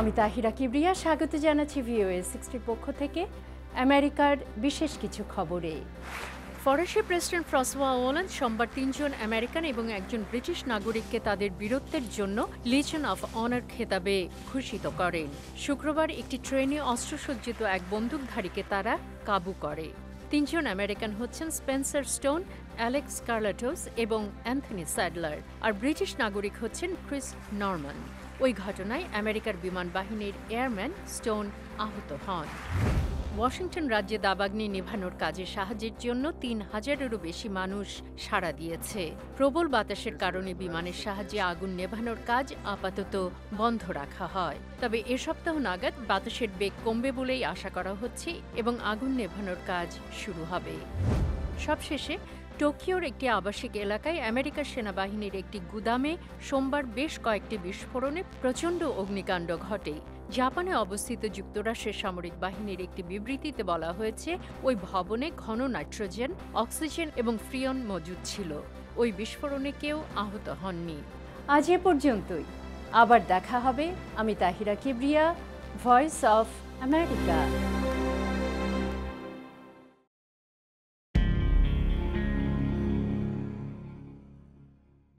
আমি তাহিরা কিবরিয়া, স্বাগত জানাচ্ছি ভিওএ সিক্সটির পক্ষ থেকে। আমেরিকার বিশেষ কিছু খবরে। ফরাসি প্রেসিডেন্ট ফ্রান্সোয়া ওলান্ড সোমবার তিনজন আমেরিকান এবং একজন ব্রিটিশ নাগরিককে তাদের বীরত্বের জন্য লিজন অফ অনার খেতাবে ভূষিত করেন। শুক্রবার একটি ট্রেনে অস্ত্রসজ্জিত এক বন্দুকধারীকে তারা কাবু করে। তিনজন আমেরিকান হচ্ছেন স্পেন্সার স্টোন অ্যালেক্স কার্লাটোস এবং অ্যান্থনি স্যাডলার আর ব্রিটিশ নাগরিক হচ্ছেন ক্রিস নরমান ওই ঘটনায় আমেরিকার বিমান বাহিনীর এয়ারম্যান স্টোন আহত হন। ওয়াশিংটন রাজ্যে দাবাগ্নি নেভানোর কাজে সাহায্যের জন্য তিন হাজারেরও বেশি মানুষ সাড়া দিয়েছে। প্রবল বাতাসের কারণে বিমানের সাহায্যে আগুন নেভানোর কাজ আপাতত বন্ধ রাখা হয়। তবে এ সপ্তাহ নাগাদ বাতাসের বেগ কমবে বলেই আশা করা হচ্ছে এবং আগুন নেভানোর কাজ শুরু হবে। সবশেষে, টোকিওর একটি আবাসিক এলাকায় আমেরিকার সেনাবাহিনীর একটি গুদামে সোমবার বেশ কয়েকটি বিস্ফোরণে প্রচণ্ড অগ্নিকাণ্ড ঘটে। জাপানে অবস্থিত যুক্তরাষ্ট্রের সামরিক বাহিনীর একটি বিবৃতিতে বলা হয়েছে, ওই ভবনে ঘন নাইট্রোজেন, অক্সিজেন এবং ফ্রিয়ন মজুদ ছিল। ওই বিস্ফোরণে কেউ আহত হননি। আজ এ পর্যন্তই। আবার দেখা হবে। আমি Tahira Kibria voice of America